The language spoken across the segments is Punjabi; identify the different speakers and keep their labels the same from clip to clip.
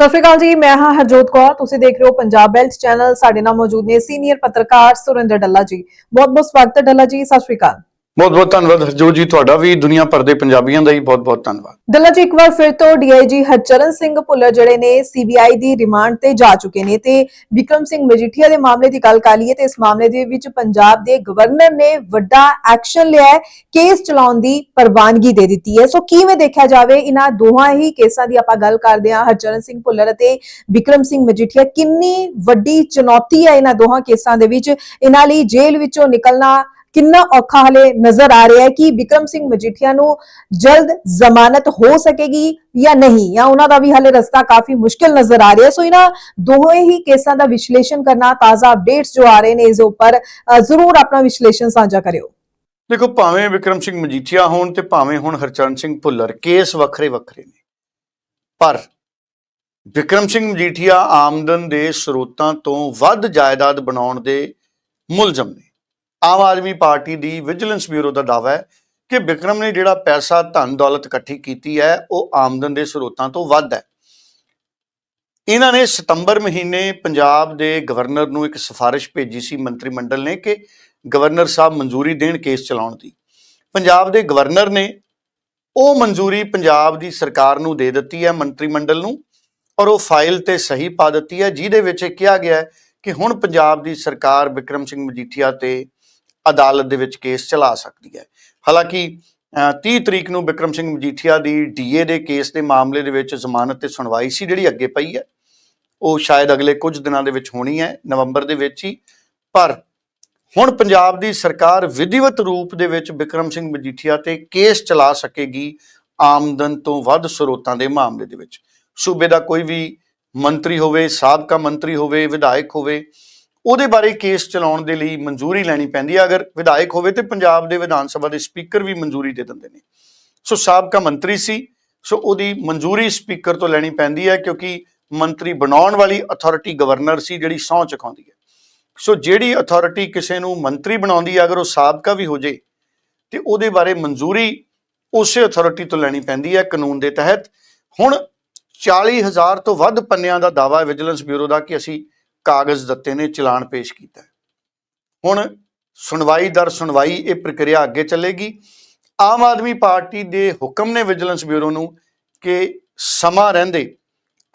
Speaker 1: ਸਤਿ ਸ਼੍ਰੀ ਅਕਾਲ ਜੀ, ਮੈਂ ਹਾਂ ਹਰਜੋਤ ਕੌਰ। ਤੁਸੀਂ ਦੇਖ ਰਹੇ ਹੋ ਪੰਜਾਬ ਬੈਲਟ ਚੈਨਲ। ਸਾਡੇ ਨਾਲ ਮੌਜੂਦ ਨੇ ਸੀਨੀਅਰ ਪੱਤਰਕਾਰ ਸੁਰਿੰਦਰ ਡੱਲਾ ਜੀ। ਬਹੁਤ ਬਹੁਤ ਸਵਾਗਤ ਹੈ ਡੱਲਾ ਜੀ। ਸਤਿ ਸ਼੍ਰੀ ਅਕਾਲ।
Speaker 2: ਬਹੁਤ ਬਹੁਤ ਧੰਨਵਾਦ ਹਰਜੋਤ ਜੀ, ਤੁਹਾਡਾ ਵੀ ਦੁਨੀਆ ਭਰ ਦੇ ਪੰਜਾਬੀਆਂ ਦਾ ਹੀ ਬਹੁਤ ਬਹੁਤ ਧੰਨਵਾਦ।
Speaker 1: ਡੱਲਾ ਜੀ, ਇੱਕ ਵਾਰ ਫਿਰ ਤੋਂ ਡੀਆਈਜੀ ਹਰਚਰਨ ਸਿੰਘ ਭੁੱਲਰ ਜਿਹੜੇ ਨੇ ਸੀਬੀਆਈ ਦੀ ਰਿਮਾਂਡ ਤੇ ਜਾ ਚੁੱਕੇ ਨੇ ਤੇ ਵਿਕਰਮ ਸਿੰਘ ਮਜੀਠੀਆ ਦੇ ਮਾਮਲੇ ਦੀ ਗੱਲ ਕਰ ਲਈਏ ਤੇ ਇਸ ਮਾਮਲੇ ਦੇ ਵਿੱਚ ਪੰਜਾਬ ਦੇ ਗਵਰਨਰ ਨੇ ਵੱਡਾ ਐਕਸ਼ਨ ਲਿਆ ਹੈ, ਕੇਸ ਚਲਾਉਣ ਦੀ ਪ੍ਰਵਾਨਗੀ ਦੇ ਦਿੱਤੀ ਹੈ। ਸੋ ਕਿਵੇਂ ਦੇਖਿਆ ਜਾਵੇ, ਇਹਨਾਂ ਦੋਹਾਂ ਹੀ ਕੇਸਾਂ ਦੀ ਆਪਾਂ ਗੱਲ ਕਰਦੇ ਹਾਂ, ਹਰਚਰਨ ਸਿੰਘ ਭੁੱਲਰ ਅਤੇ ਵਿਕਰਮ ਸਿੰਘ ਮਜੀਠੀਆ। ਕਿੰਨੀ ਵੱਡੀ ਚੁਣੌਤੀ ਹੈ ਇਹਨਾਂ ਦੋਹਾਂ ਕੇਸਾਂ ਦੇ ਵਿੱਚ, ਇਹਨਾਂ ਲਈ ਜੇਲ੍ਹ ਵਿੱਚੋਂ ਨਿਕਲਣਾ ਕਿੰਨਾ ਔਖਾ ਹਲੇ ਨਜ਼ਰ ਆ ਰਿਹਾ ਹੈ ਕਿ ਵਿਕਰਮ ਸਿੰਘ ਮਜੀਠੀਆ ਨੂੰ ਜਲਦ ਜ਼ਮਾਨਤ ਹੋ ਸਕੇਗੀ ਜਾਂ ਨਹੀਂ, ਜਾਂ ਉਹਨਾਂ ਦਾ ਵੀ ਹਲੇ ਰਸਤਾ ਕਾਫੀ ਮੁਸ਼ਕਿਲ ਨਜ਼ਰ ਆ ਰਿਹਾ ਸੋ ਇਹਨਾਂ ਦੋਵੇਂ ਹੀ ਕੇਸਾਂ ਦਾ ਵਿਸ਼ਲੇਸ਼ਣ ਕਰਨਾ ਤਾਜ਼ਾ ਅਪਡੇਟਸ ਜੋ ਆ ਰਹੇ ਨੇ, ਇਸ ਉੱਪਰ ਜ਼ਰੂਰ ਆਪਣਾ ਵਿਸ਼ਲੇਸ਼ਣ ਸਾਂਝਾ ਕਰਿਓ।
Speaker 2: ਦੇਖੋ, ਭਾਵੇਂ ਵਿਕਰਮ ਸਿੰਘ ਮਜੀਠੀਆ ਹੋਣ ਤੇ ਭਾਵੇਂ ਹੁਣ ਹਰਚਰਨ ਸਿੰਘ ਭੁੱਲਰ, ਕੇਸ ਵੱਖਰੇ ਵੱਖਰੇ ਨੇ। ਪਰ ਵਿਕਰਮ ਸਿੰਘ ਮਜੀਠੀਆ ਆਮਦਨ ਦੇ ਸਰੋਤਾਂ ਤੋਂ ਵੱਧ ਜਾਇਦਾਦ ਬਣਾਉਣ ਦੇ ਮੁਲਜ਼ਮ ਨੇ। ਆਮ ਆਦਮੀ ਪਾਰਟੀ ਦੀ ਵਿਜੀਲੈਂਸ ਬਿਊਰੋ ਦਾ ਦਾਅਵਾ ਹੈ ਕਿ ਵਿਕਰਮ ਨੇ ਜਿਹੜਾ ਪੈਸਾ ਧਨ ਦੌਲਤ ਇਕੱਠੀ ਕੀਤੀ ਹੈ, ਉਹ ਆਮਦਨ ਦੇ ਸਰੋਤਾਂ ਤੋਂ ਵੱਧ ਹੈ। ਇਹਨਾਂ ਨੇ ਸਤੰਬਰ ਮਹੀਨੇ ਪੰਜਾਬ ਦੇ ਗਵਰਨਰ ਨੂੰ ਇੱਕ ਸਿਫਾਰਿਸ਼ ਭੇਜੀ ਸੀ ਮੰਤਰੀ ਮੰਡਲ ਨੇ ਕਿ ਗਵਰਨਰ ਸਾਹਿਬ ਮਨਜ਼ੂਰੀ ਦੇਣ ਕੇਸ ਚਲਾਉਣ ਦੀ। ਪੰਜਾਬ ਦੇ ਗਵਰਨਰ ਨੇ ਉਹ ਮਨਜ਼ੂਰੀ ਪੰਜਾਬ ਦੀ ਸਰਕਾਰ ਨੂੰ ਦੇ ਦਿੱਤੀ ਹੈ ਮੰਤਰੀ ਮੰਡਲ ਨੂੰ ਔਰ ਉਹ ਫਾਈਲ ਤੇ ਸਹੀ ਪਾ ਦਿੱਤੀ ਹੈ, ਜਿਹਦੇ ਵਿੱਚ ਇਹ ਕਿਹਾ ਗਿਆ ਹੈ ਕਿ ਹੁਣ ਪੰਜਾਬ ਦੀ ਸਰਕਾਰ ਵਿਕਰਮ ਸਿੰਘ ਮਜੀਠੀਆ ਤੇ ਅਦਾਲਤ ਦੇ ਵਿੱਚ ਕੇਸ ਚਲਾ ਸਕਦੀ ਹੈ। ਹਾਲਾਂਕਿ ਅ, 30 ਤਰੀਕ ਨੂੰ ਵਿਕਰਮ ਸਿੰਘ ਮਜੀਠੀਆ ਦੀ ਡੀਏ ਦੇ ਕੇਸ ਦੇ ਮਾਮਲੇ ਦੇ ਵਿੱਚ ਜ਼ਮਾਨਤ ਤੇ ਸੁਣਵਾਈ ਸੀ ਜਿਹੜੀ ਅੱਗੇ ਪਈ ਹੈ। ਉਹ ਸ਼ਾਇਦ ਅਗਲੇ ਕੁਝ ਦਿਨਾਂ ਦੇ ਵਿੱਚ ਹੋਣੀ ਹੈ ਨਵੰਬਰ ਦੇ ਵਿੱਚ ਹੀ। ਪਰ ਹੁਣ ਪੰਜਾਬ ਦੀ ਸਰਕਾਰ ਵਿਧੀਵਤ ਰੂਪ ਦੇ ਵਿੱਚ ਵਿਕਰਮ ਸਿੰਘ ਮਜੀਠੀਆ ਤੇ ਕੇਸ ਚਲਾ ਸਕੇਗੀ ਆਮਦਨ ਤੋਂ ਵੱਧ ਸਰੋਤਾਂ ਦੇ ਮਾਮਲੇ ਦੇ ਵਿੱਚ। ਸੂਬੇ ਦਾ ਕੋਈ ਵੀ ਮੰਤਰੀ ਹੋਵੇ ਸਾਬਕਾ ਮੰਤਰੀ ਹੋਵੇ ਵਿਧਾਇਕ ਹੋਵੇ ਉਹਦੇ ਬਾਰੇ ਕੇਸ ਚਲਾਉਣ ਦੇ ਲਈ ਮਨਜ਼ੂਰੀ ਲੈਣੀ ਪੈਂਦੀ ਹੈ ਅਗਰ ਵਿਧਾਇਕ ਹੋਵੇ ਤੇ ਪੰਜਾਬ ਦੇ ਵਿਧਾਨ ਸਭਾ ਦੇ ਸਪੀਕਰ ਵੀ ਮਨਜ਼ੂਰੀ ਦੇ ਦਿੰਦੇ ਨੇ। ਸੋ ਸਾਬਕਾ ਮੰਤਰੀ ਸੀ, ਸੋ ਉਹਦੀ ਮਨਜ਼ੂਰੀ ਸਪੀਕਰ ਤੋਂ ਲੈਣੀ ਪੈਂਦੀ ਹੈ ਕਿਉਂਕਿ ਮੰਤਰੀ ਬਣਾਉਣ ਵਾਲੀ ਅਥਾਰਟੀ ਗਵਰਨਰ ਸੀ ਜਿਹੜੀ ਸਹੁੰ ਚੁਕਾਉਂਦੀ ਹੈ ਸੋ ਜਿਹੜੀ ਅਥਾਰਟੀ ਕਿਸੇ ਨੂੰ ਮੰਤਰੀ ਬਣਾਉਂਦੀ ਹੈ ਅਗਰ ਉਹ ਸਾਬਕਾ ਵੀ ਹੋ ਜੇ, ਤੇ ਉਹਦੇ ਬਾਰੇ ਮਨਜ਼ੂਰੀ ਉਸੇ ਅਥਾਰਟੀ ਤੋਂ ਲੈਣੀ ਪੈਂਦੀ ਹੈ ਕਾਨੂੰਨ ਦੇ ਤਹਿਤ। ਹੁਣ 40000 ਤੋਂ ਵੱਧ ਪੰਨਿਆਂ ਦਾ ਦਾਵਾ ਵਿਜੀਲੈਂਸ ਬਿਊਰੋ ਦਾ ਕਿ ਅਸੀਂ ਕਾਗਜ਼ ਦਿੱਤੇ ਨੇ, ਚਲਾਨ ਪੇਸ਼ ਕੀਤਾ। ਹੁਣ ਸੁਣਵਾਈ ਦਰ ਸੁਣਵਾਈ ਇਹ ਪ੍ਰਕਿਰਿਆ ਅੱਗੇ ਚੱਲੇਗੀ। ਆਮ ਆਦਮੀ ਪਾਰਟੀ ਦੇ ਹੁਕਮ ਨੇ ਵਿਜੀਲੈਂਸ ਬਿਊਰੋ ਨੂੰ ਕਿ ਸਮਾਂ ਰਹਿੰਦੇ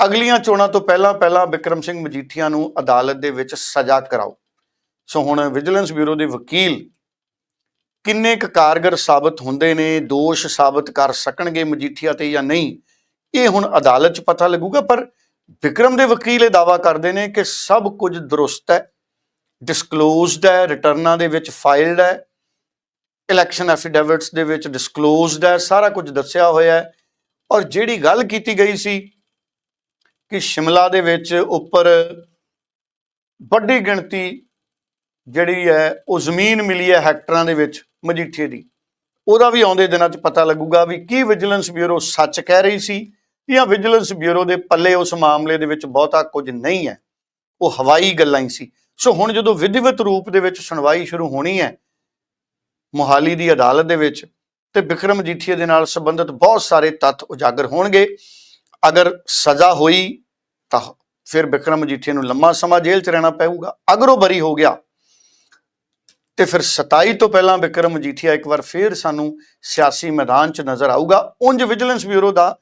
Speaker 2: ਅਗਲੀਆਂ ਚੋਣਾਂ ਤੋਂ ਪਹਿਲਾਂ ਪਹਿਲਾਂ ਵਿਕਰਮ ਸਿੰਘ ਮਜੀਠੀਆ ਨੂੰ ਅਦਾਲਤ ਦੇ ਵਿੱਚ ਸਜ਼ਾ ਕਰਾਓ। ਸੋ ਹੁਣ ਵਿਜੀਲੈਂਸ ਬਿਊਰੋ ਦੇ ਵਕੀਲ ਕਿੰਨੇ ਕੁ ਕਾਰਗਰ ਸਾਬਤ ਹੁੰਦੇ ਨੇ, ਦੋਸ਼ ਸਾਬਤ ਕਰ ਸਕਣਗੇ ਮਜੀਠੀਆ ਤੇ ਜਾਂ ਨਹੀਂ, ਇਹ ਹੁਣ ਅਦਾਲਤ 'ਚ ਪਤਾ ਲੱਗੂਗਾ, ਪਰ ਵਿਕਰਮ ਦੇ ਵਕੀਲ ਇਹ ਦਾਵਾ ਕਰਦੇ ਨੇ ਕਿ ਸਭ ਕੁਝ ਦਰੁਸਤ ਹੈ ਡਿਸਕਲੋਜ਼ਡ ਹੈ, ਰਿਟਰਨਾਂ ਦੇ ਵਿੱਚ ਫਾਈਲਡ ਹੈ ਇਲੈਕਸ਼ਨ ਐਫੀਡੇਵਿਟਸ ਦੇ ਵਿੱਚ ਡਿਸਕਲੋਜ਼ਡ ਹੈ, ਸਾਰਾ ਕੁਝ ਦੱਸਿਆ ਹੋਇਆ ਹੈ ਔਰ ਜਿਹੜੀ ਗੱਲ ਕੀਤੀ ਗਈ ਸੀ ਕਿ ਸ਼ਿਮਲਾ ਦੇ ਵਿੱਚ ਉੱਪਰ ਵੱਡੀ ਗਿਣਤੀ ਜਿਹੜੀ ਹੈ ਉਹ ਜ਼ਮੀਨ ਮਿਲੀ ਹੈ ਹੈਕਟਰਾਂ ਦੇ ਵਿੱਚ ਮਜੀਠੇ ਦੀ, ਉਹਦਾ ਵੀ ਆਉਂਦੇ ਦਿਨਾਂ 'ਚ ਪਤਾ ਲੱਗੂਗਾ ਵੀ ਕੀ ਵਿਜੀਲੈਂਸ ਬਿਊਰੋ ਸੱਚ ਕਹਿ ਰਹੀ ਸੀ ਜਾਂ ਵਿਜੀਲੈਂਸ ਬਿਊਰੋ ਦੇ ਪੱਲੇ ਉਸ ਮਾਮਲੇ ਦੇ ਵਿੱਚ ਬਹੁਤਾ ਕੁਝ ਨਹੀਂ ਹੈ। ਉਹ ਹਵਾਈ ਗੱਲਾਂ ਹੀ ਸੀ। ਸੋ ਹੁਣ ਜਦੋਂ ਵਿਧਿਵਤ ਰੂਪ ਦੇ ਵਿੱਚ ਸੁਣਵਾਈ ਸ਼ੁਰੂ ਹੋਣੀ ਹੈ, ਮੁਹਾਲੀ ਦੀ ਅਦਾਲਤ ਦੇ ਵਿੱਚ ਤੇ ਵਿਕਰਮ ਜੀਠੀਆ ਦੇ ਨਾਲ ਸੰਬੰਧਿਤ ਬਹੁਤ ਸਾਰੇ ਤੱਥ ਉਜਾਗਰ ਹੋਣਗੇ। ਅਗਰ ਸਜ਼ਾ ਹੋਈ ਤਾਂ ਫਿਰ ਵਿਕਰਮ ਮਜੀਠੀਆ ਨੂੰ ਲੰਮਾ ਸਮਾਂ ਜੇਲ੍ਹ 'ਚ ਰਹਿਣਾ ਪਊਗਾ। ਅਗਰ ਉਹ ਬਰੀ ਹੋ ਗਿਆ ਤੇ ਫਿਰ 27 ਤੋਂ ਪਹਿਲਾਂ ਵਿਕਰਮ ਮਜੀਠੀਆ ਇੱਕ ਵਾਰ ਫੇਰ ਸਾਨੂੰ ਸਿਆਸੀ ਮੈਦਾਨ 'ਚ ਨਜ਼ਰ ਆਊਗਾ। ਉਂਝ ਵਿਜੀਲੈਂਸ ਬਿਊਰੋ ਦਾ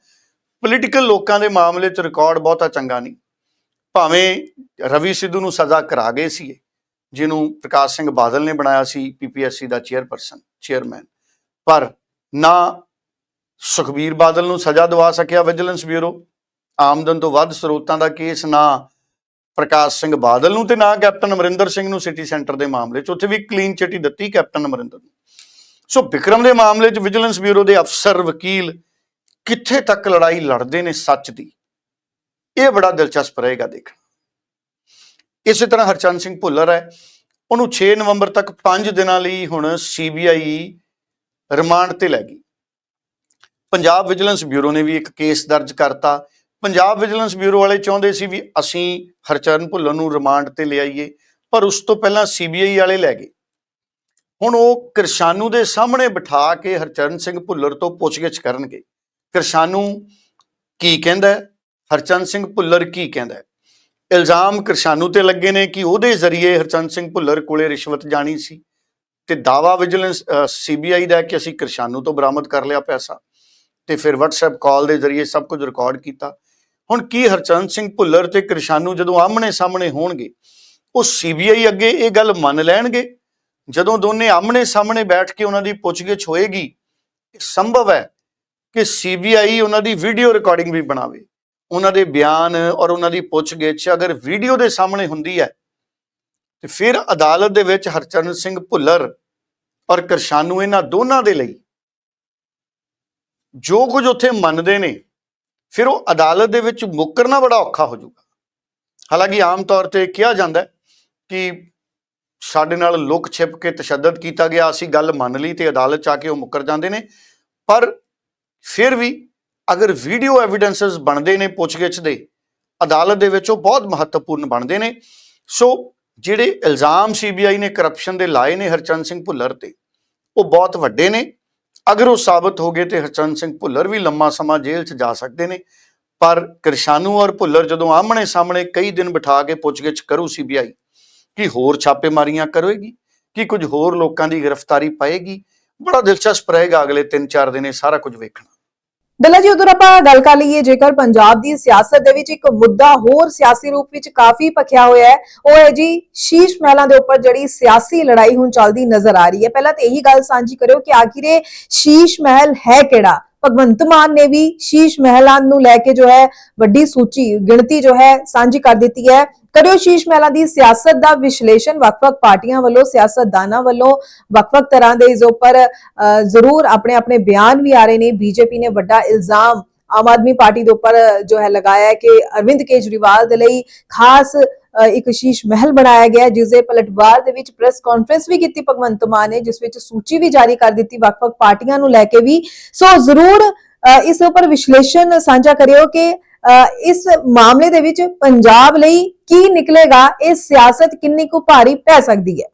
Speaker 2: ਪੋਲੀਟੀਕਲ ਲੋਕਾਂ ਦੇ ਮਾਮਲੇ 'ਚ ਰਿਕਾਰਡ ਬਹੁਤਾ ਚੰਗਾ ਨਹੀਂ। ਭਾਵੇਂ ਰਵੀ ਸਿੱਧੂ ਨੂੰ ਸਜ਼ਾ ਕਰਾ ਗਏ ਸੀ ਜਿਹਨੂੰ ਪ੍ਰਕਾਸ਼ ਸਿੰਘ ਬਾਦਲ ਨੇ ਬਣਾਇਆ ਸੀ ਪੀਪੀਐਸਸੀ ਦਾ ਚੇਅਰਪਰਸਨ ਚੇਅਰਮੈਨ ਪਰ ਨਾ ਸੁਖਬੀਰ ਬਾਦਲ ਨੂੰ ਸਜ਼ਾ ਦਵਾ ਸਕਿਆ ਵਿਜੀਲੈਂਸ ਬਿਊਰੋ ਆਮਦਨ ਤੋਂ ਵੱਧ ਸਰੋਤਾਂ ਦਾ ਕੇਸ, ਨਾ ਪ੍ਰਕਾਸ਼ ਸਿੰਘ ਬਾਦਲ ਨੂੰ ਤੇ ਨਾ ਕੈਪਟਨ ਅਮਰਿੰਦਰ ਸਿੰਘ ਨੂੰ ਸਿਟੀ ਸੈਂਟਰ ਦੇ ਮਾਮਲੇ 'ਚ। ਉੱਥੇ ਵੀ ਕਲੀਨ ਚਿੱਟੀ ਦਿੱਤੀ ਕੈਪਟਨ ਅਮਰਿੰਦਰ ਨੂੰ। ਸੋ ਵਿਕਰਮ ਦੇ ਮਾਮਲੇ 'ਚ ਵਿਜੀਲੈਂਸ ਬਿਊਰੋ ਦੇ ਅਫਸਰ, ਵਕੀਲ ਕਿੱਥੇ ਤੱਕ ਲੜਾਈ ਲੜਦੇ ਨੇ ਸੱਚ ਦੀ? ਇਹ ਬੜਾ ਦਿਲਚਸਪ ਰਹੇਗਾ ਦੇਖਣਾ। ਇਸੇ ਤਰ੍ਹਾਂ ਹਰਚੰਦ ਸਿੰਘ ਭੁੱਲਰ ਹੈ। ਉਹਨੂੰ 6 ਨਵੰਬਰ ਤੱਕ 5 ਦਿਨਾਂ ਲਈ ਹੁਣ ਸੀਬੀਆਈ ਰਿਮਾਂਡ ਤੇ ਲੈ ਗਈ। ਪੰਜਾਬ ਵਿਜੀਲੈਂਸ ਬਿਊਰੋ ਨੇ ਵੀ ਇੱਕ ਕੇਸ ਦਰਜ ਕਰਤਾ। ਪੰਜਾਬ ਵਿਜੀਲੈਂਸ ਬਿਊਰੋ ਵਾਲੇ ਚਾਹੁੰਦੇ ਸੀ ਵੀ ਅਸੀਂ ਹਰਚਰਨ ਭੁੱਲਰ ਨੂੰ ਰਿਮਾਂਡ ਤੇ ਲਿਆਈਏ ਪਰ ਉਸ ਤੋਂ ਪਹਿਲਾਂ ਸੀਬੀਆਈ ਵਾਲੇ ਲੈ ਗਏ। ਹੁਣ ਉਹ ਕਿਰਸ਼ਾਨੂ ਦੇ ਸਾਹਮਣੇ ਬਿਠਾ ਕੇ ਹਰਚਰਨ ਸਿੰਘ ਭੁੱਲਰ ਤੋਂ ਪੁੱਛਗਿੱਛ ਕਰਨਗੇ। ਕਿਰਸ਼ਾਨੂ ਕੀ ਕਹਿੰਦਾ ਹਰਚੰਦ ਸਿੰਘ ਭੁੱਲਰ ਕੀ ਕਹਿੰਦਾ ਇਲਜ਼ਾਮ ਕਿਰਸ਼ਾਨੂ ਤੇ ਲੱਗੇ ਨੇ ਕਿ ਉਹਦੇ ਜ਼ਰੀਏ ਹਰਚੰਦ ਸਿੰਘ ਭੁੱਲਰ ਕੋਲੇ ਰਿਸ਼ਵਤ ਜਾਣੀ ਸੀ ਤੇ ਦਾਵਾ ਵਿਜੀਲੈਂਸ ਸੀਬੀਆਈ ਦਾ ਕਿ ਅਸੀਂ ਕਿਰਸ਼ਾਨੂ ਤੋਂ ਬਰਾਮਦ ਕਰ ਲਿਆ ਪੈਸਾ ਤੇ ਫਿਰ WhatsApp ਕਾਲ ਦੇ ਜ਼ਰੀਏ ਸਭ ਕੁਝ ਰਿਕਾਰਡ ਕੀਤਾ। ਹੁਣ ਕੀ ਹਰਚੰਦ ਸਿੰਘ ਭੁੱਲਰ ਤੇ ਕਿਰਸ਼ਾਨੂ ਜਦੋਂ ਆਮਣੇ ਸਾਹਮਣੇ ਹੋਣਗੇ, ਉਹ ਸੀਬੀਆਈ ਅੱਗੇ ਇਹ ਗੱਲ ਮੰਨ ਲੈਣਗੇ? ਜਦੋਂ ਦੋਨੇ ਆਮਣੇ ਸਾਹਮਣੇ ਬੈਠ ਕੇ ਉਹਨਾਂ ਦੀ ਪੁੱਛਗਿੱਛ ਹੋਏਗੀ ਸੰਭਵ ਹੈ ਕਿ ਸੀਬੀਆਈ ਉਹਨਾਂ ਦੀ ਵੀਡੀਓ ਰਿਕਾਰਡਿੰਗ ਵੀ ਬਣਾਵੇ। ਉਹਨਾਂ ਦੇ ਬਿਆਨ ਔਰ ਉਹਨਾਂ ਦੀ ਪੁੱਛਗਿੱਛ ਅਗਰ ਵੀਡੀਓ ਦੇ ਸਾਹਮਣੇ ਹੁੰਦੀ ਹੈ, ਤੇ ਫਿਰ ਅਦਾਲਤ ਦੇ ਵਿੱਚ ਹਰਚਰਨ ਸਿੰਘ ਭੁੱਲਰ ਔਰ ਕਰਸਾਨੂ ਇਹਨਾਂ ਦੋਨਾਂ ਦੇ ਲਈ ਜੋ ਕੁਝ ਉੱਥੇ ਮੰਨਦੇ ਨੇ, ਫਿਰ ਉਹ ਅਦਾਲਤ ਦੇ ਵਿੱਚ ਮੁੱਕਰਨਾ ਬੜਾ ਔਖਾ ਹੋ ਜਾਊਗਾ। ਹਾਲਾਂਕਿ ਆਮ ਤੌਰ ਤੇ ਕਿਹਾ ਜਾਂਦਾ ਕਿ ਸਾਡੇ ਨਾਲ ਲੁਕ ਛਿਪ ਕੇ ਤਸ਼ੱਦਦ ਕੀਤਾ ਗਿਆ, ਅਸੀਂ ਗੱਲ ਮੰਨ ਲਈ ਤੇ ਅਦਾਲਤ ਚ ਆ ਕੇ ਉਹ ਮੁੱਕਰ ਜਾਂਦੇ ਨੇ, ਪਰ ਫਿਰ ਵੀ ਅਗਰ ਵੀਡੀਓ ਐਵੀਡੈਂਸਸ ਬਣਦੇ ਨੇ ਪੁੱਛਗਿੱਛ ਦੇ, ਅਦਾਲਤ ਦੇ ਵਿੱਚ ਉਹ ਬਹੁਤ ਮਹੱਤਵਪੂਰਨ ਬਣਦੇ ਨੇ। ਸੋ ਜਿਹੜੇ ਇਲਜ਼ਾਮ ਸੀਬੀਆਈ ਨੇ ਕਰਪਸ਼ਨ ਦੇ ਲਾਏ ਨੇ ਹਰਚੰਦ ਸਿੰਘ ਭੁੱਲਰ ਤੇ, ਉਹ ਬਹੁਤ ਵੱਡੇ ਨੇ। ਅਗਰ ਉਹ ਸਾਬਤ ਹੋ ਗਏ ਤੇ ਹਰਚੰਦ ਸਿੰਘ ਭੁੱਲਰ ਵੀ ਲੰਮਾ ਸਮਾਂ ਜੇਲ੍ਹ 'ਚ ਜਾ ਸਕਦੇ ਨੇ। ਪਰ ਕਿਰਸ਼ਾਨੂ ਔਰ ਭੁੱਲਰ ਜਦੋਂ ਆਹਮਣੇ ਸਾਹਮਣੇ ਕਈ ਦਿਨ ਬਿਠਾ ਕੇ ਪੁੱਛਗਿੱਛ ਕਰੂ ਸੀਬੀਆਈ ਕਿ ਹੋਰ ਛਾਪੇਮਾਰੀਆਂ ਕਰੇਗੀ, ਕਿ ਕੁਝ ਹੋਰ ਲੋਕਾਂ ਦੀ ਗ੍ਰਿਫਤਾਰੀ ਪਾਏਗੀ, ਬੜਾ ਦਿਲਚਸਪ ਰਹੇਗਾ ਅਗਲੇ 3-4 ਦਿਨ ਇਹ ਸਾਰਾ ਕੁਝ ਵੇਖਣਾ।
Speaker 1: ਬਿੱਲਾ ਜੀ, ਉਧਰ ਆਪਾਂ ਗੱਲ ਕਰ ਲਈਏ, ਜੇਕਰ ਪੰਜਾਬ ਦੀ ਸਿਆਸਤ ਦੇ ਵਿੱਚ ਇੱਕ ਮੁੱਦਾ ਹੋਰ ਸਿਆਸੀ ਰੂਪ ਵਿੱਚ ਕਾਫੀ ਭਖਿਆ ਹੋਇਆ ਹੈ, ਉਹ ਹੈ ਜੀ ਸ਼ੀਸ਼ ਮਹਿਲਾਂ ਦੇ ਉੱਪਰ ਜਿਹੜੀ ਸਿਆਸੀ ਲੜਾਈ ਹੁਣ ਚੱਲਦੀ ਨਜ਼ਰ ਆ ਰਹੀ ਹੈ। ਪਹਿਲਾਂ ਤਾਂ ਇਹੀ ਗੱਲ ਸਾਂਝੀ ਕਰਿਓ ਕਿ ਆਖਿਰ ਸ਼ੀਸ਼ ਮਹਿਲ ਹੈ ਕਿਹੜਾ? ਭਗਵੰਤ ਮਾਨ ਨੇ ਵੀ ਸ਼ੀਸ਼ ਮਹਿਲਾਂ ਨੂੰ ਲੈ ਕੇ ਜੋ ਹੈ ਵੱਡੀ ਸੂਚੀ ਗਿਣਤੀ ਜੋ ਹੈ ਸਾਂਝੀ ਕਰ ਦਿੱਤੀ ਹੈ। ਕਰਿਓ ਸ਼ੀਸ਼ ਮਹਿਲਾਂ ਦੀ ਸਿਆਸਤ ਦਾ ਵਿਸ਼ਲੇਸ਼ਣ। ਵੱਖ-ਵੱਖ ਪਾਰਟੀਆਂ ਵੱਲੋਂ ਸਿਆਸਤਦਾਨਾਂ ਵੱਲੋਂ ਵੱਖ-ਵੱਖ ਤਰ੍ਹਾਂ ਦੇ ਇਸ ਉੱਪਰ ਅ, ਜ਼ਰੂਰ ਆਪਣੇ ਆਪਣੇ ਬਿਆਨ ਵੀ ਆ ਰਹੇ ਨੇ। ਬੀਜੇਪੀ ਨੇ ਵੱਡਾ ਇਲਜ਼ਾਮ ਆਮ ਆਦਮੀ ਪਾਰਟੀ ਦੇ ਉੱਪਰ ਜੋ ਹੈ ਲਗਾਇਆ ਹੈ ਕਿ ਅਰਵਿੰਦ ਕੇਜਰੀਵਾਲ ਦੇ ਲਈ ਖਾਸ ਇੱਕ ਸ਼ੀਸ਼ ਮਹਿਲ ਬਣਾਇਆ ਗਿਆ ਹੈ, ਜਿਸ ਦੇ ਪਲਟਵਾਰ ਦੇ ਵਿੱਚ ਪ੍ਰੈਸ ਕਾਨਫਰੰਸ ਵੀ ਕੀਤੀ ਭਗਵੰਤ ਮਾਨ ਨੇ ਜਿਸ ਵਿੱਚ ਸੂਚੀ ਵੀ ਜਾਰੀ ਕਰ ਦਿੱਤੀ ਵੱਖ-ਵੱਖ ਪਾਰਟੀਆਂ ਨੂੰ ਲੈ ਕੇ ਵੀ। ਸੋ ਜ਼ਰੂਰ ਇਸ ਉੱਪਰ ਵਿਸ਼ਲੇਸ਼ਣ ਸਾਂਝਾ ਕਰਿਓ ਕਿ ਇਸ ਮਾਮਲੇ ਦੇ ਵਿੱਚ ਪੰਜਾਬ ਲਈ ਕੀ ਨਿਕਲੇਗਾ ਇਹ ਸਿਆਸਤ ਕਿੰਨੀ ਕੁ ਭਾਰੀ ਪੈ ਸਕਦੀ ਹੈ?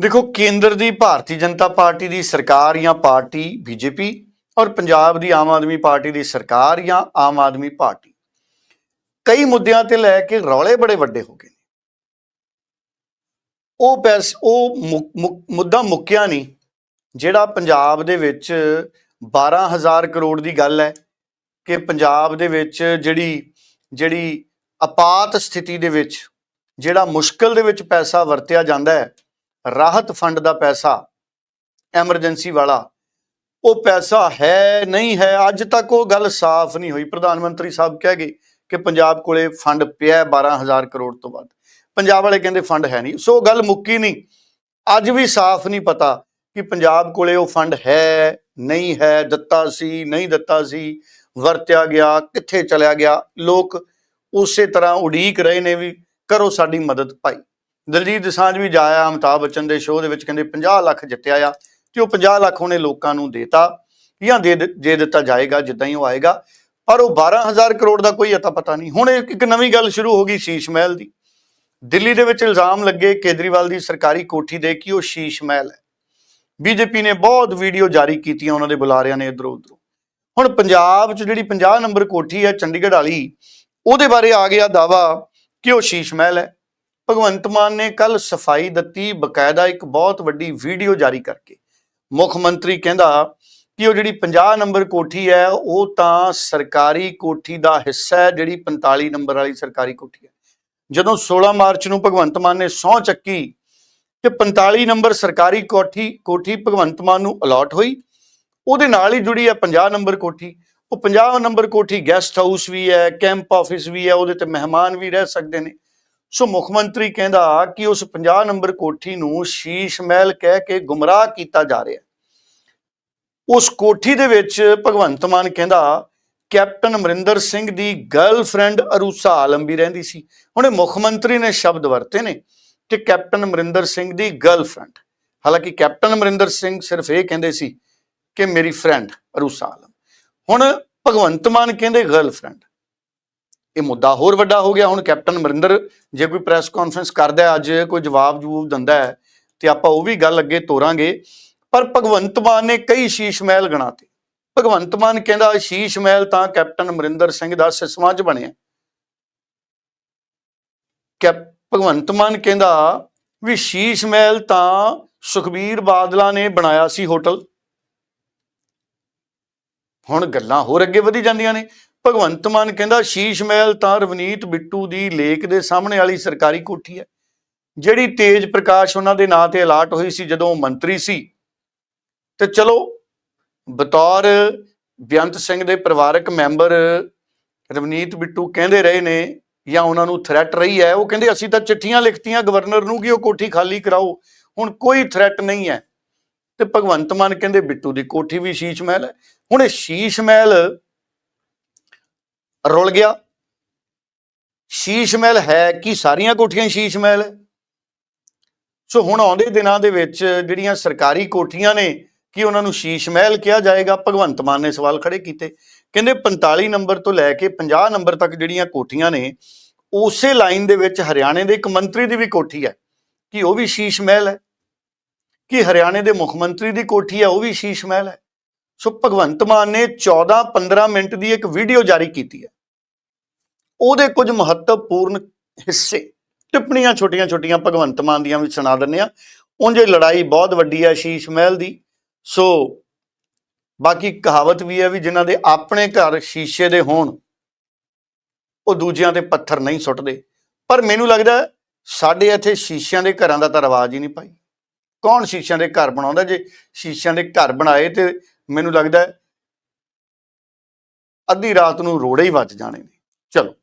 Speaker 2: ਦੇਖੋ ਕੇਂਦਰ ਦੀ ਭਾਰਤੀ ਜਨਤਾ ਪਾਰਟੀ ਦੀ ਸਰਕਾਰ ਜਾਂ ਪਾਰਟੀ ਬੀਜੇਪੀ ਔਰ ਪੰਜਾਬ ਦੀ ਆਮ ਆਦਮੀ ਪਾਰਟੀ ਦੀ ਸਰਕਾਰ ਜਾਂ ਆਮ ਆਦਮੀ ਪਾਰਟੀ। ਕਈ ਮੁੱਦਿਆਂ ਤੇ ਲੈ ਕੇ ਰੌਲੇ ਬੜੇ ਵੱਡੇ ਹੋ ਗਏ। ਉਹ ਪੈਸ ਉਹ ਮੁ- ਮੁੱਦਾ ਮੁੱਕਿਆ ਨਹੀਂ, ਜਿਹੜਾ ਪੰਜਾਬ ਦੇ ਵਿੱਚ 12000 ਕਰੋੜ ਦੀ ਗੱਲ ਹੈ ਕਿ ਪੰਜਾਬ ਦੇ ਵਿੱਚ ਜਿਹੜੀ ਜਿਹੜੀ ਆਪਾਤ ਸਥਿਤੀ ਦੇ ਵਿੱਚ, ਜਿਹੜਾ ਮੁਸ਼ਕਲ ਦੇ ਵਿੱਚ ਪੈਸਾ ਵਰਤਿਆ ਜਾਂਦਾ ਹੈ, ਰਾਹਤ ਫੰਡ ਦਾ ਪੈਸਾ, ਐਮਰਜੈਂਸੀ ਵਾਲਾ, ਉਹ ਪੈਸਾ ਹੈ ਨਹੀਂ ਹੈ, ਅੱਜ ਤੱਕ ਉਹ ਗੱਲ ਸਾਫ਼ ਨਹੀਂ ਹੋਈ। ਪ੍ਰਧਾਨ ਮੰਤਰੀ ਸਾਹਿਬ ਕਹਿ ਗਏ ਕਿ ਪੰਜਾਬ ਕੋਲੇ ਫੰਡ ਪਿਆ ਹੈ 12000 ਕਰੋੜ ਤੋਂ ਵੱਧ। ਪੰਜਾਬ ਵਾਲੇ ਕਹਿੰਦੇ ਫੰਡ ਹੈ ਨਹੀਂ। ਸੋ ਗੱਲ ਮੁੱਕੀ ਨਹੀਂ। ਅੱਜ ਵੀ ਸਾਫ਼ ਨਹੀਂ ਪਤਾ ਕਿ ਪੰਜਾਬ ਕੋਲੇ ਉਹ ਫੰਡ ਹੈ, ਨਹੀਂ ਹੈ, ਦਿੱਤਾ ਸੀ, ਨਹੀਂ ਦਿੱਤਾ ਸੀ, ਵਰਤਿਆ ਗਿਆ, ਕਿੱਥੇ ਚਲਿਆ ਗਿਆ। ਲੋਕ ਉਸੇ ਤਰ੍ਹਾਂ ਉਡੀਕ ਰਹੇ ਨੇ ਵੀ ਕਰੋ ਸਾਡੀ ਮਦਦ ਭਾਈ। ਦਲਜੀਤ ਦਸਾਂਝ ਵੀ ਜਾਇਆ, ਅਮਿਤਾਭ ਬੱਚਨ ਦੇ ਸ਼ੋਅ ਦੇ ਵਿੱਚ ਕਹਿੰਦੇ 50 ਲੱਖ ਜਿੱਤਿਆ ਆ ਤੇ ਉਹ 50 ਲੱਖ ਉਹਨੇ ਲੋਕਾਂ ਨੂੰ ਦੇਤਾ ਜਾਂ ਦੇ ਦੇ ਦਿੱਤਾ ਜਾਏਗਾ, ਜਿੱਦਾਂ ਹੀ ਉਹ ਆਏਗਾ। ਪਰ ਉਹ 12000 ਕਰੋੜ ਦਾ ਕੋਈ ਅਤਾ ਪਤਾ ਨਹੀਂ। ਹੁਣ ਇੱਕ ਨਵੀਂ ਗੱਲ ਸ਼ੁਰੂ ਹੋ ਗਈ ਸ਼ੀਸ਼ ਮਹਿਲ ਦੀ। ਦਿੱਲੀ ਦੇ ਵਿੱਚ ਇਲਜ਼ਾਮ ਲੱਗੇ ਕੇਜਰੀਵਾਲ ਦੀ ਸਰਕਾਰੀ ਕੋਠੀ ਦੇ ਕਿ ਉਹ ਸ਼ੀਸ਼ ਮਹਿਲ ਹੈ। ਬੀਜੇਪੀ ਨੇ ਬਹੁਤ ਵੀਡੀਓ ਜਾਰੀ ਕੀਤੀਆਂ ਉਹਨਾਂ ਦੇ ਬੁਲਾਰਿਆਂ ਨੇ ਇਧਰੋਂ ਉਧਰੋਂ। ਹੁਣ ਪੰਜਾਬ 'ਚ ਜਿਹੜੀ 50 ਨੰਬਰ ਕੋਠੀ ਹੈ ਚੰਡੀਗੜ੍ਹ ਵਾਲੀ, ਉਹਦੇ ਬਾਰੇ ਆ ਗਿਆ ਦਾਵਾ ਕਿ ਉਹ ਸ਼ੀਸ਼ ਮਹਿਲ ਹੈ। ਭਗਵੰਤ ਮਾਨ ਨੇ ਕੱਲ ਸਫ਼ਾਈ ਦਿੱਤੀ, ਬਕਾਇਦਾ ਇੱਕ ਬਹੁਤ ਵੱਡੀ ਵੀਡੀਓ ਜਾਰੀ ਕਰਕੇ। ਮੁੱਖ ਮੰਤਰੀ ਕਹਿੰਦਾ ਕਿ ਉਹ ਜਿਹੜੀ 50 ਨੰਬਰ ਕੋਠੀ ਹੈ, ਉਹ ਤਾਂ ਸਰਕਾਰੀ ਕੋਠੀ ਦਾ ਹਿੱਸਾ ਹੈ, ਜਿਹੜੀ 45 ਨੰਬਰ ਵਾਲੀ ਸਰਕਾਰੀ ਕੋਠੀ ਹੈ। ਜਦੋਂ 16 ਮਾਰਚ ਨੂੰ ਭਗਵੰਤ ਮਾਨ ਨੇ ਸਹੁੰ ਚੱਕੀ ਕਿ 45 ਨੰਬਰ ਸਰਕਾਰੀ ਕੋਠੀ ਕੋਠੀ ਭਗਵੰਤ ਮਾਨ ਨੂੰ ਅਲਾਟ ਹੋਈ, ਉਹਦੇ ਨਾਲ ਹੀ ਜੁੜੀ ਹੈ 50 ਨੰਬਰ ਕੋਠੀ। ਉਹ 50 ਨੰਬਰ ਕੋਠੀ ਗੈਸਟ ਹਾਊਸ ਵੀ ਹੈ ਕੈਂਪ ਆਫਿਸ ਵੀ ਹੈ, ਉਹਦੇ ਤੇ ਮਹਿਮਾਨ ਵੀ ਰਹਿ ਸਕਦੇ ਨੇ। ਸੋ ਮੁੱਖ ਮੰਤਰੀ ਕਹਿੰਦਾ ਕਿ ਉਸ 50 ਨੰਬਰ ਕੋਠੀ ਨੂੰ ਸ਼ੀਸ਼ ਮਹਿਲ ਕਹਿ ਕੇ ਗੁੰਮਰਾਹ ਕੀਤਾ ਜਾ ਰਿਹਾ। ਉਸ ਕੋਠੀ ਦੇ ਵਿੱਚ ਭਗਵੰਤ ਮਾਨ ਕਹਿੰਦਾ ਕੈਪਟਨ ਅਮਰਿੰਦਰ ਸਿੰਘ ਦੀ ਗਰਲਫ੍ਰੈਂਡ ਅਰੂਸਾ ਆਲਮ ਵੀ ਰਹਿੰਦੀ ਸੀ। ਹੁਣ ਇਹ ਮੁੱਖ ਮੰਤਰੀ ਨੇ ਸ਼ਬਦ ਵਰਤੇ ਨੇ ਕਿ ਕੈਪਟਨ ਅਮਰਿੰਦਰ ਸਿੰਘ ਦੀ ਗਰਲਫ੍ਰੈਂਡ ਹਾਲਾਂਕਿ ਕੈਪਟਨ ਅਮਰਿੰਦਰ ਸਿੰਘ ਸਿਰਫ ਇਹ ਕਹਿੰਦੇ ਸੀ ਕਿ ਮੇਰੀ ਫਰੈਂਡ ਅਰੂਸਾ ਆਲਮ। ਹੁਣ ਭਗਵੰਤ ਮਾਨ ਕਹਿੰਦੇ ਗਰਲਫ੍ਰੈਂਡ ਇਹ ਮੁੱਦਾ ਹੋਰ ਵੱਡਾ ਹੋ ਗਿਆ। ਹੁਣ ਕੈਪਟਨ ਅਮਰਿੰਦਰ ਜੇ ਕੋਈ ਪ੍ਰੈਸ ਕਾਨਫਰੰਸ ਕਰਦਾ ਅੱਜ ਕੋਈ ਜਵਾਬ ਜਵਾਬ ਦਿੰਦਾ ਹੈ, ਤੇ ਆਪਾਂ ਉਹ ਵੀ ਗੱਲ ਅੱਗੇ ਤੋਰਾਂਗੇ। ਪਰ ਭਗਵੰਤ ਮਾਨ ਨੇ ਕਈ ਸ਼ੀਸ਼ ਮਹਿਲ ਗਣਾਤੇ। ਭਗਵੰਤ ਮਾਨ ਕਹਿੰਦਾ ਸ਼ੀਸ਼ ਮਹਿਲ ਤਾਂ ਕੈਪਟਨ ਅਮਰਿੰਦਰ ਸਿੰਘ ਦਾ ਸਿਸਮਾਂ 'ਚ ਬਣਿਆ। ਕੈਪ, ਭਗਵੰਤ ਮਾਨ ਕਹਿੰਦਾ, ਵੀ ਸ਼ੀਸ਼ ਮਹਿਲ ਤਾਂ ਸੁਖਬੀਰ ਬਾਦਲਾ ਨੇ ਬਣਾਇਆ ਸੀ ਹੋਟਲ। ਹੁਣ ਗੱਲਾਂ ਹੋਰ ਅੱਗੇ ਵਧੀ ਜਾਂਦੀਆਂ ਨੇ। ਭਗਵੰਤ ਮਾਨ ਕਹਿੰਦਾ ਸ਼ੀਸ਼ ਮਹਿਲ ਤਾਂ ਰਵਨੀਤ ਬਿੱਟੂ ਦੀ ਲੇਕ ਦੇ ਸਾਹਮਣੇ ਵਾਲੀ ਸਰਕਾਰੀ ਕੋਠੀ ਹੈ, ਜਿਹੜੀ ਤੇਜ ਪ੍ਰਕਾਸ਼ ਉਹਨਾਂ ਦੇ ਨਾਂ ਤੇ ਅਲਾਟ ਹੋਈ ਸੀ ਜਦੋਂ ਮੰਤਰੀ ਸੀ। ਤੇ ਚਲੋ ਬਤੌਰ ਬੇਅੰਤ ਸਿੰਘ ਦੇ ਪਰਿਵਾਰਕ ਮੈਂਬਰ ਰਵਨੀਤ ਬਿੱਟੂ ਕਹਿੰਦੇ ਰਹੇ ਨੇ ਜਾਂ ਉਹਨਾਂ ਨੂੰ ਥ੍ਰੈਟ ਰਹੀ ਹੈ। ਉਹ ਕਹਿੰਦੇ, ਅਸੀਂ ਤਾਂ ਚਿੱਠੀਆਂ ਲਿਖਤੀਆਂ ਗਵਰਨਰ ਨੂੰ ਕਿ ਉਹ ਕੋਠੀ ਖਾਲੀ ਕਰਾਓ। ਹੁਣ ਕੋਈ ਥ੍ਰੈਟ ਨਹੀਂ ਹੈ। ਤੇ ਭਗਵੰਤ ਮਾਨ ਕਹਿੰਦੇ, ਬਿੱਟੂ ਦੀ ਕੋਠੀ ਵੀ ਸ਼ੀਸ਼ ਮਹਿਲ ਹੈ। ਹੁਣ ਇਹ ਸ਼ੀਸ਼ ਮਹਿਲ ਰੁਲ ਗਿਆ। ਸ਼ੀਸ਼ ਮਹਿਲ ਹੈ ਕਿ? ਸਾਰੀਆਂ ਕੋਠੀਆਂ ਸ਼ੀਸ਼ ਮਹਿਲ ਹੈ ਸੋ ਹੁਣ ਆਉਂਦੇ ਦਿਨਾਂ ਦੇ ਵਿੱਚ ਜਿਹੜੀਆਂ ਸਰਕਾਰੀ ਕੋਠੀਆਂ ਨੇ ਕਿ ਉਹਨਾਂ ਨੂੰ ਸ਼ੀਸ਼ ਮਹਿਲ ਕਿਹਾ ਜਾਏਗਾ? ਭਗਵੰਤ ਮਾਨ ਨੇ ਸਵਾਲ ਖੜੇ ਕੀਤੇ। ਕਹਿੰਦੇ 45 ਨੰਬਰ ਤੋਂ ਲੈ ਕੇ 50 ਨੰਬਰ ਤੱਕ ਜਿਹੜੀਆਂ ਕੋਠੀਆਂ ਨੇ, ਉਸੇ ਲਾਈਨ ਦੇ ਵਿੱਚ ਹਰਿਆਣੇ ਦੇ ਇੱਕ ਮੰਤਰੀ ਦੀ ਵੀ ਕੋਠੀ ਹੈ। ਕਿ ਉਹ ਵੀ ਸ਼ੀਸ਼ ਮਹਿਲ ਹੈ? ਕਿ ਹਰਿਆਣੇ ਦੇ ਮੁੱਖ ਮੰਤਰੀ ਦੀ ਕੋਠੀ ਹੈ, ਉਹ ਵੀ ਸ਼ੀਸ਼ ਮਹਿਲ ਹੈ? ਸੋ ਭਗਵੰਤ ਮਾਨ ਨੇ 14-15 ਮਿੰਟ ਦੀ ਇੱਕ ਵੀਡੀਓ ਜਾਰੀ ਕੀਤੀ ਹੈ। ਉਹਦੇ ਕੁਝ ਮਹੱਤਵਪੂਰਨ ਹਿੱਸੇ, ਟਿੱਪਣੀਆਂ ਛੋਟੀਆਂ-ਛੋਟੀਆਂ ਭਗਵੰਤ ਮਾਨ ਦੀਆਂ ਵੀ ਸੁਣਾ ਦਿੰਨੇ ਆ ਉਂਝੇ ਲੜਾਈ ਬਹੁਤ ਵੱਡੀ ਹੈ ਸ਼ੀਸ਼ ਮਹਿਲ ਦੀ। ਸੋ ਬਾਕੀ ਕਹਾਵਤ ਵੀ ਹੈ ਵੀ ਜਿਨ੍ਹਾਂ ਦੇ ਆਪਣੇ ਘਰ ਸ਼ੀਸ਼ੇ ਦੇ ਹੋਣ, ਉਹ ਦੂਜਿਆਂ ਤੇ ਪੱਥਰ ਨਹੀਂ ਸੁੱਟਦੇ। ਪਰ ਮੈਨੂੰ ਲੱਗਦਾ ਸਾਡੇ ਇੱਥੇ ਸ਼ੀਸ਼ਿਆਂ ਦੇ ਘਰਾਂ ਦਾ ਤਾਂ ਰਿਵਾਜ ਹੀ ਨਹੀਂ ਭਾਈ। ਕੌਣ ਸ਼ੀਸ਼ਿਆਂ ਦੇ ਘਰ ਬਣਾਉਂਦਾ? ਜੇ ਸ਼ੀਸ਼ਿਆਂ ਦੇ ਘਰ ਬਣਾਏ ਤੇ ਮੈਨੂੰ ਲੱਗਦਾ ਅੱਧੀ ਰਾਤ ਨੂੰ ਰੋੜੇ ਹੀ ਵੱਜ ਜਾਣੇ ਨੇ। ਚਲੋ,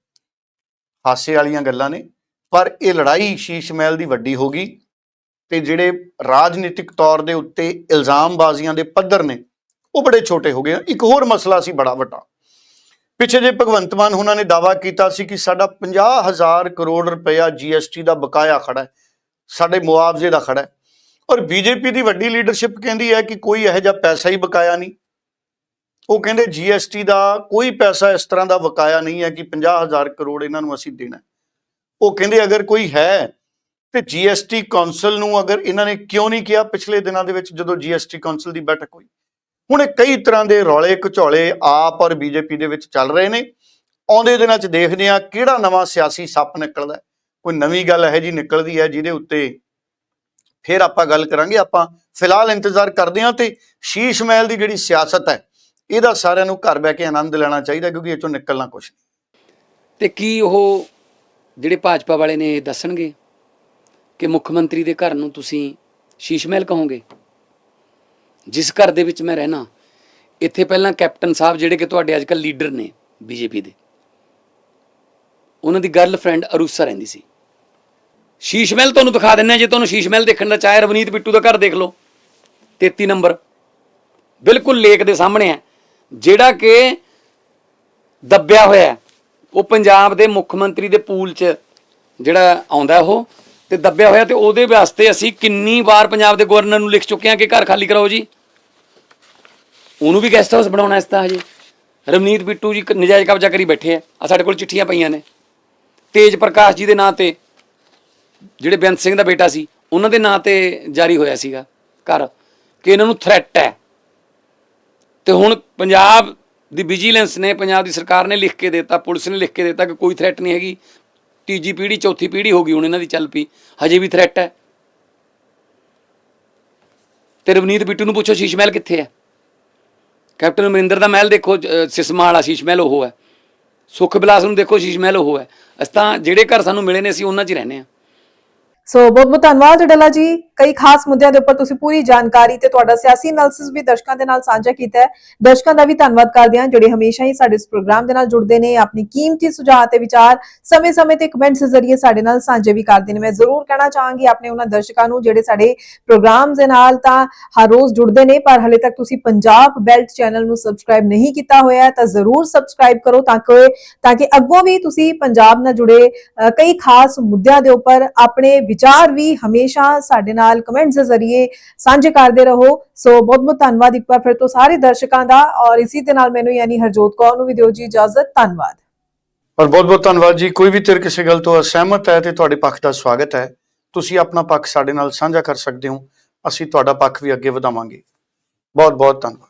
Speaker 2: ਹਾਸੇ ਵਾਲੀਆਂ ਗੱਲਾਂ ਨੇ, ਪਰ ਇਹ ਲੜਾਈ ਸ਼ੀਸ਼ ਮਹਿਲ ਦੀ ਵੱਡੀ ਹੋ ਗਈ। ਤੇ ਜਿਹੜੇ ਰਾਜਨੀਤਿਕ ਤੌਰ ਦੇ ਉੱਤੇ ਇਲਜ਼ਾਮਬਾਜ਼ੀਆਂ ਦੇ ਪੱਧਰ ਨੇ, ਉਹ ਬੜੇ ਛੋਟੇ ਹੋ ਗਏ ਇੱਕ ਹੋਰ ਮਸਲਾ ਸੀ ਬੜਾ ਵੱਡਾ। ਪਿੱਛੇ ਜੇ ਭਗਵੰਤ ਮਾਨ ਉਹਨਾਂ ਨੇ ਦਾਵਾ ਕੀਤਾ ਸੀ ਕਿ ਸਾਡਾ 50000 ਕਰੋੜ ਰੁਪਇਆ ਜੀਐਸਟੀ ਦਾ ਬਕਾਇਆ ਖੜਾ ਹੈ, ਸਾਡੇ ਮੁਆਵਜ਼ੇ ਦਾ ਖੜਾ ਹੈ। ਔਰ ਬੀਜੇਪੀ ਦੀ ਵੱਡੀ ਲੀਡਰਸ਼ਿਪ ਕਹਿੰਦੀ ਹੈ ਕਿ ਕੋਈ ਇਹੋ ਜਿਹਾ ਪੈਸਾ ਹੀ ਬਕਾਇਆ ਨਹੀਂ। ਉਹ ਕਹਿੰਦੇ ਜੀਐਸਟੀ ਦਾ ਕੋਈ ਪੈਸਾ ਇਸ ਤਰ੍ਹਾਂ ਦਾ ਬਕਾਇਆ ਨਹੀਂ ਹੈ ਕਿ 50000 ਕਰੋੜ ਇਹਨਾਂ ਨੂੰ ਅਸੀਂ ਦੇਣਾ ਉਹ ਕਹਿੰਦੇ ਅਗਰ ਕੋਈ ਹੈ ਤੇ ਜੀਐਸਟੀ ਕੌਂਸਲ ਨੂੰ ਅਗਰ ਇਹਨਾਂ ਨੇ ਕਿਉਂ ਨਹੀਂ ਕਿਹਾ ਪਿਛਲੇ ਦਿਨਾਂ ਦੇ ਵਿੱਚ ਜਦੋਂ ਜੀਐਸਟੀ ਕੌਂਸਲ ਦੀ ਬੈਠਕ ਹੋਈ? ਹੁਣ ਇਹ ਕਈ ਤਰ੍ਹਾਂ ਦੇ ਰੌਲੇ ਘਚੌਲੇ ਆਪ ਔਰ ਬੀਜੇਪੀ ਦੇ ਵਿੱਚ ਚੱਲ ਰਹੇ ਨੇ। ਆਉਂਦੇ ਦਿਨਾਂ 'ਚ ਦੇਖਦੇ ਆ ਕਿਹੜਾ ਨਵਾਂ ਸਿਆਸੀ ਸੱਪ ਨਿਕਲਦਾ ਕੋਈ ਨਵੀਂ ਗੱਲ ਇਹੋ ਜੀ ਨਿਕਲਦੀ ਹੈ ਜਿਹਦੇ ਉੱਤੇ ਫਿਰ ਆਪਾਂ ਗੱਲ ਕਰਾਂਗੇ। ਆਪਾਂ ਫਿਲਹਾਲ ਇੰਤਜ਼ਾਰ ਕਰਦੇ ਹਾਂ ਤੇ ਸ਼ੀਸ਼ ਮਹਿਲ ਦੀ ਜਿਹੜੀ ਸਿਆਸਤ ਹੈ, ਇਹਦਾ ਸਾਰਿਆਂ ਨੂੰ ਘਰ ਬਹਿ ਕੇ ਆਨੰਦ ਲੈਣਾ ਚਾਹੀਦਾ ਕਿਉਂਕਿ ਇਹ ਚੋਂ ਨਿਕਲਣਾ ਕੁਛ ਨਹੀਂ।
Speaker 3: ਤੇ ਕੀ ਉਹ ਜਿਹੜੇ ਭਾਜਪਾ ਵਾਲੇ ਨੇ ਇਹ ਦੱਸਣਗੇ? ਕਿ ਮੁੱਖ ਮੰਤਰੀ ਦੇ ਘਰ ਨੂੰ ਤੁਸੀਂ ਸ਼ੀਸ਼ ਮਹਿਲ ਕਹੋਗੇ? ਜਿਸ ਘਰ ਦੇ ਵਿੱਚ ਮੈਂ ਰਹਿਣਾ, ਇੱਥੇ ਪਹਿਲਾਂ ਕੈਪਟਨ ਸਾਹਿਬ ਜਿਹੜੇ ਕਿ ਤੁਹਾਡੇ ਅੱਜ ਅੱਜਕੱਲ ਲੀਡਰ ਨੇ ਬੀਜੇਪੀ ਦੇ। ਉਹਨਾਂ ਦੀ ਗਰਲਫ੍ਰੈਂਡ ਅਰੂਸਾ ਰਹਿੰਦੀ ਸੀ। ਸ਼ੀਸ਼ ਮਹਿਲ ਤੁਹਾਨੂੰ ਦਿਖਾ ਦਿੰਨੇ ਜੇ ਤੁਹਾਨੂੰ ਸ਼ੀਸ਼ ਮਹਿਲ ਦੇਖਣ ਦਾ ਚਾਹੇ ਰਵਨੀਤ ਬਿੱਟੂ ਦਾ ਘਰ ਦੇਖ ਲਓ। 33 ਨੰਬਰ। ਬਿਲਕੁਲ ਲੇਕ ਦੇ ਸਾਹਮਣੇ ਹੈ। ਜਿਹੜਾ ਕਿ ਦੱਬਿਆ ਹੋਇਆ ਉਹ ਪੰਜਾਬ ਦੇ ਮੁੱਖ ਮੰਤਰੀ ਦੇ ਪੂਲ 'ਚ ਜਿਹੜਾ ਆਉਂਦਾ ਉਹ। ਤੇ ਦੱਬਿਆ ਹੋਇਆ ਤੇ ਉਹਦੇ ਵਾਸਤੇ ਅਸੀਂ ਕਿੰਨੀ ਵਾਰ ਪੰਜਾਬ ਦੇ ਗਵਰਨਰ ਨੂੰ ਲਿਖ ਚੁੱਕੇ ਹਾਂ ਕਿ ਘਰ ਖਾਲੀ ਕਰਾਓ ਜੀ। ਉਹਨੂੰ ਵੀ ਗੈਸਟ ਹਾਊਸ ਬਣਾਉਣਾ ਇਸ ਤਾਂ ਹਜੇ। ਰਵਨੀਤ ਬਿੱਟੂ ਜੀ ਨਜਾਇਜ਼ ਕਬਜ਼ਾ ਕਰੀ ਬੈਠੇ ਆ। ਆ ਸਾਡੇ ਕੋਲ ਚਿੱਠੀਆਂ ਪਈਆਂ ਨੇ। ਤੇਜ ਪ੍ਰਕਾਸ਼ ਜੀ ਦੇ ਨਾਂ ਤੇ, ਜਿਹੜੇ ਬੇਅੰਤ ਸਿੰਘ ਦਾ ਬੇਟਾ ਸੀ, ਉਹਨਾਂ ਦੇ ਨਾਂ ਤੇ ਜਾਰੀ ਹੋਇਆ ਸੀਗਾ ਘਰ, ਕਿ ਇਹਨਾਂ ਨੂੰ ਥ੍ਰੈਟ ਹੈ। ਤੇ ਹੁਣ ਪੰਜਾਬ ਦੀ ਵਿਜੀਲੈਂਸ ਨੇ, ਪੰਜਾਬ ਦੀ ਸਰਕਾਰ ਨੇ ਲਿਖ ਕੇ ਦਿੱਤਾ, ਪੁਲਿਸ ਨੇ ਲਿਖ ਕੇ ਦਿੱਤਾ ਕਿ ਕੋਈ ਥ੍ਰੈਟ ਨਹੀਂ ਹੈਗੀ। ਤੀਜੀ ਪੀੜ੍ਹੀ, ਚੌਥੀ ਪੀੜ੍ਹੀ ਹੋ ਗਈ, ਹੁਣ ਇਹਨਾਂ ਦੀ ਚੱਲ ਪਈ। ਹਜੇ ਵੀ ਥ੍ਰੈਟ ਹੈ। ਤੇ ਰਵਨੀਤ ਬਿੱਟੂ ਨੂੰ ਪੁੱਛੋ, ਸ਼ੀਸ਼ ਮਹਿਲ ਕਿੱਥੇ ਹੈ? ਕੈਪਟਨ ਅਮਰਿੰਦਰ ਦਾ ਮਹਿਲ ਦੇਖੋ, ਅਹ, ਸਿਸਮਾ ਵਾਲਾ ਸ਼ੀਸ਼ ਮਹਿਲ ਉਹ ਹੈ। ਸੁਖ ਬਿਲਾਸ ਨੂੰ ਦੇਖੋ, ਸ਼ੀਸ਼ ਮਹਿਲ ਉਹ ਹੈ। ਅਸੀਂ ਤਾਂ ਜਿਹੜੇ ਘਰ ਸਾਨੂੰ ਮਿਲੇ ਨੇ, ਅਸੀਂ ਉਹਨਾਂ 'ਚ ਹੀ ਰਹਿੰਦੇ ਹਾਂ।
Speaker 1: ਸੋ ਬਹੁਤ ਬਹੁਤ ਧੰਨਵਾਦ ਡੱਲਾ ਜੀ। ਕਈ ਖਾਸ ਮੁੱਦਿਆਂ ਦੇ ਉੱਪਰ ਤੁਸੀਂ ਪੂਰੀ ਜਾਣਕਾਰੀ ਤੇ ਤੁਹਾਡਾ ਸਿਆਸੀ ਐਨਾਲਿਸਿਸ ਵੀ ਦਰਸ਼ਕਾਂ ਦੇ ਨਾਲ ਸਾਂਝਾ ਕੀਤਾ ਹੈ। ਦਰਸ਼ਕਾਂ ਦਾ ਵੀ ਧੰਨਵਾਦ ਕਰਦੇ ਹਾਂ, ਜਿਹੜੇ ਹਮੇਸ਼ਾ ਹੀ ਸਾਡੇ ਇਸ ਪ੍ਰੋਗਰਾਮ ਦੇ ਨਾਲ ਜੁੜਦੇ ਨੇ, ਆਪਣੀ ਕੀਮਤੀ ਸੁਝਾਅ ਤੇ ਵਿਚਾਰ ਸਮੇਂ-ਸਮੇਂ ਤੇ ਕਮੈਂਟਸ ਜ਼ਰੀਏ ਸਾਡੇ ਨਾਲ ਸਾਂਝੇ ਵੀ ਕਰਦੇ ਨੇ। ਮੈਂ ਜ਼ਰੂਰ ਕਹਿਣਾ ਚਾਹਾਂਗੀ ਆਪਣੇ ਉਹਨਾਂ ਦਰਸ਼ਕਾਂ ਨੂੰ, ਜਿਹੜੇ ਸਾਡੇ ਪ੍ਰੋਗਰਾਮ ਦੇ ਨਾਲ ਤਾਂ ਹਰ ਰੋਜ਼ ਜੁੜਦੇ ਨੇ, ਪਰ ਹਲੇ ਤੱਕ ਤੁਸੀਂ ਪੰਜਾਬ ਬੈਲਟ ਚੈਨਲ ਨੂੰ ਸਬਸਕ੍ਰਾਈਬ ਨਹੀਂ ਕੀਤਾ ਹੋਇਆ ਹੈ, ਤਾਂ ਜ਼ਰੂਰ ਸਬਸਕ੍ਰਾਈਬ ਕਰੋ ਤਾਂ ਕਿ ਤਾਂ ਕਿ ਅੱਗੋਂ ਵੀ ਤੁਸੀਂ ਪੰਜਾਬ ਨਾਲ ਜੁੜੇ ਕਈ ਖਾਸ ਮੁੱਦਿਆਂ ਦੇ ਉੱਪਰ ਆਪਣੇ ਵਿਚਾਰ ਵੀ ਹਮੇਸ਼ਾ ਸਾਡੇ ਨਾਲ ਕਮੈਂਟਸ ਦੇ ਜ਼ਰੀਏ ਸਾਂਝੇ ਕਰਦੇ ਰਹੋ। ਸੋ ਬਹੁਤ ਬਹੁਤ ਧੰਨਵਾਦ ਇੱਕ ਵਾਰ ਫਿਰ ਤੋਂ ਸਾਰੇ ਦਰਸ਼ਕਾਂ ਦਾ ਔਰ ਇਸੇ ਦੇ ਨਾਲ ਮੈਨੂੰ ਯਾਨੀ ਹਰਜੋਤ ਕੌਰ ਨੂੰ ਵੀ ਦਿਓ ਜੀ ਇਜਾਜ਼ਤ। ਧੰਨਵਾਦ।
Speaker 2: ਔਰ ਬਹੁਤ ਬਹੁਤ ਧੰਨਵਾਦ ਜੀ। ਕੋਈ ਵੀ ਧਿਰ ਕਿਸੇ ਗੱਲ ਤੋਂ ਅਸਹਿਮਤ ਹੈ ਤੇ ਤੁਹਾਡੇ ਪੱਖ ਦਾ ਸਵਾਗਤ ਹੈ, ਤੁਸੀਂ ਆਪਣਾ ਪੱਖ ਸਾਡੇ ਨਾਲ ਸਾਂਝਾ ਕਰ ਸਕਦੇ ਹੋ। ਅਸੀਂ ਤੁਹਾਡਾ ਪੱਖ ਵੀ ਅੱਗੇ ਵਧਾਵਾਂਗੇ। ਬਹੁਤ ਬਹੁਤ ਧੰਨਵਾਦ।